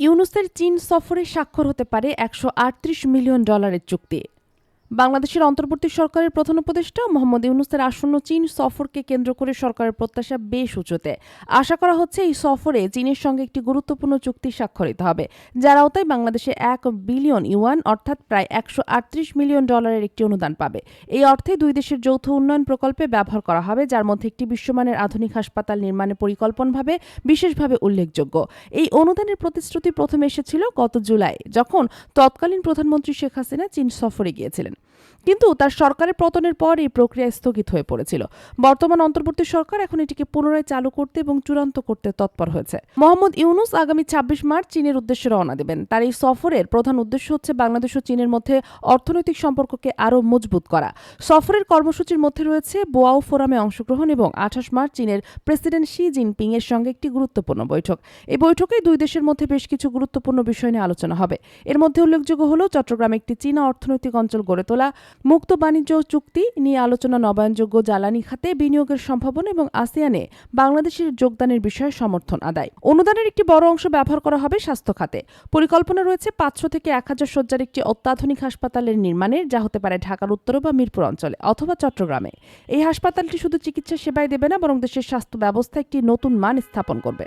ইউনুসের চীন সফরে স্বাক্ষর হতে পারে একশো আটত্রিশ মিলিয়ন ডলারের চুক্তি। বাংলাদেশের অন্তর্বর্তী সরকারের প্রধান উপদেষ্টা মোহাম্মদ ইউনুসের আসন্ন চীন সফরকে কেন্দ্র করে সরকারের প্রত্যাশা বেশ উঁচুতে। আশা করা হচ্ছে এই সফরে চীনের সঙ্গে একটি গুরুত্বপূর্ণ চুক্তি স্বাক্ষরিত হবে, যার আওতায় বাংলাদেশে এক বিলিয়ন ইউয়ান অর্থাৎ প্রায় একশো আটত্রিশ মিলিয়ন ডলারের একটি অনুদান পাবে। এই অর্থে দুই দেশের যৌথ উন্নয়ন প্রকল্পে ব্যবহার করা হবে, যার মধ্যে একটি বিশ্বমানের আধুনিক হাসপাতাল নির্মাণের পরিকল্পনভাবে বিশেষভাবে উল্লেখযোগ্য। এই অনুদানের প্রতিশ্রুতি প্রথমে এসেছিল গত জুলাই, যখন তৎকালীন প্রধানমন্ত্রী শেখ হাসিনা চীন সফরে গিয়েছিলেন। কিন্তু তার সরকারের পতনের পর এই প্রক্রিয়া স্থগিত হয়ে পড়েছিল। বর্তমান অন্তর্বর্তী সরকার এখন এটিকে পুনরায় চালু করতে এবং চূড়ান্ত করতে তৎপর হয়েছে। মোহাম্মদ ইউনুস আগামী ছাব্বিশ মার্চ চীনের উদ্দেশ্যে রওনা দেবেন। তার এই সফরের প্রধান উদ্দেশ্য হচ্ছে বাংলাদেশ ও চীনের মধ্যে অর্থনৈতিক সম্পর্ককে আরও মজবুত করা। সফরের কর্মসূচির মধ্যে রয়েছে বোয়াও ফোরামে অংশগ্রহণ এবং আঠাশ মার্চ চীনের প্রেসিডেন্ট শি জিনপিং এর সঙ্গে একটি গুরুত্বপূর্ণ বৈঠক। এই বৈঠকে দুই দেশের মধ্যে বেশ কিছু গুরুত্বপূর্ণ বিষয় নিয়ে আলোচনা হবে। এর মধ্যে উল্লেখযোগ্য হল চট্টগ্রামে একটি চীনা অর্থনৈতিক অঞ্চল গড়ে তোলা, মুক্ত বাণিজ্য চুক্তি নিয়ে আলোচনা নবায়নযোগ্য জ্বালানি খাতে বিনিয়োগের সম্ভাবনা এবং আসিয়ানে বাংলাদেশের যোগদানের বিষয়ে সমর্থন আদায়। অনুদানের একটি বড় অংশ ব্যবহার করা হবে স্বাস্থ্য খাতে। পরিকল্পনা রয়েছে পাঁচশো থেকে এক হাজার শয্যার একটি অত্যাধুনিক হাসপাতালের নির্মাণের, যা হতে পারে ঢাকার উত্তর বা মিরপুর অঞ্চলে অথবা চট্টগ্রামে। এই হাসপাতালটি শুধু চিকিৎসা সেবাই দেবে না, বরং দেশের স্বাস্থ্য ব্যবস্থা একটি নতুন মান স্থাপন করবে।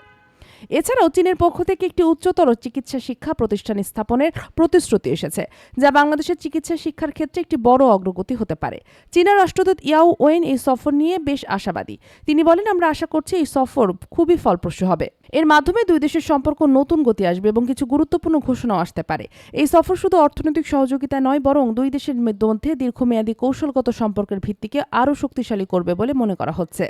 এছাড়াও চীনের পক্ষ থেকে একটি উচ্চতর চিকিৎসা শিক্ষা প্রতিষ্ঠান স্থাপনের প্রতিশ্রুতি এসেছে, যা বাংলাদেশের চিকিৎসা শিক্ষার ক্ষেত্রে একটি বড় অগ্রগতি হতে পারে। চীনা রাষ্ট্রদূত ইয়াও ওয়েন এই সফর নিয়ে বেশ আশাবাদী। তিনি বলেন, আমরা আশা করছি এই সফর খুবই ফলপ্রসূ হবে। এর মাধ্যমে দুই দেশের সম্পর্ক নতুন গতি আসবে এবং কিছু গুরুত্বপূর্ণ ঘোষণাও আসতে পারে। এই সফর শুধু অর্থনৈতিক সহযোগিতা নয়, বরং দুই দেশের মধ্যে দীর্ঘমেয়াদী কৌশলগত সম্পর্কের ভিত্তিকে আরও শক্তিশালী করবে বলে মনে করা হচ্ছে।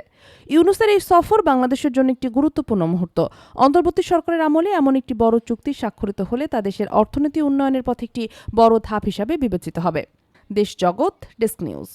ইউনুসের এই সফর বাংলাদেশের জন্য একটি গুরুত্বপূর্ণ মুহূর্ত। অন্তর্বর্তী সরকারের আমলে এমন একটি বড় চুক্তি স্বাক্ষরিত হলে তা দেশের অর্থনীতি উন্নয়নের পথে একটি বড় ধাপ হিসাবে বিবেচিত হবে। দেশ জগৎ, ডেস্ক নিউজ।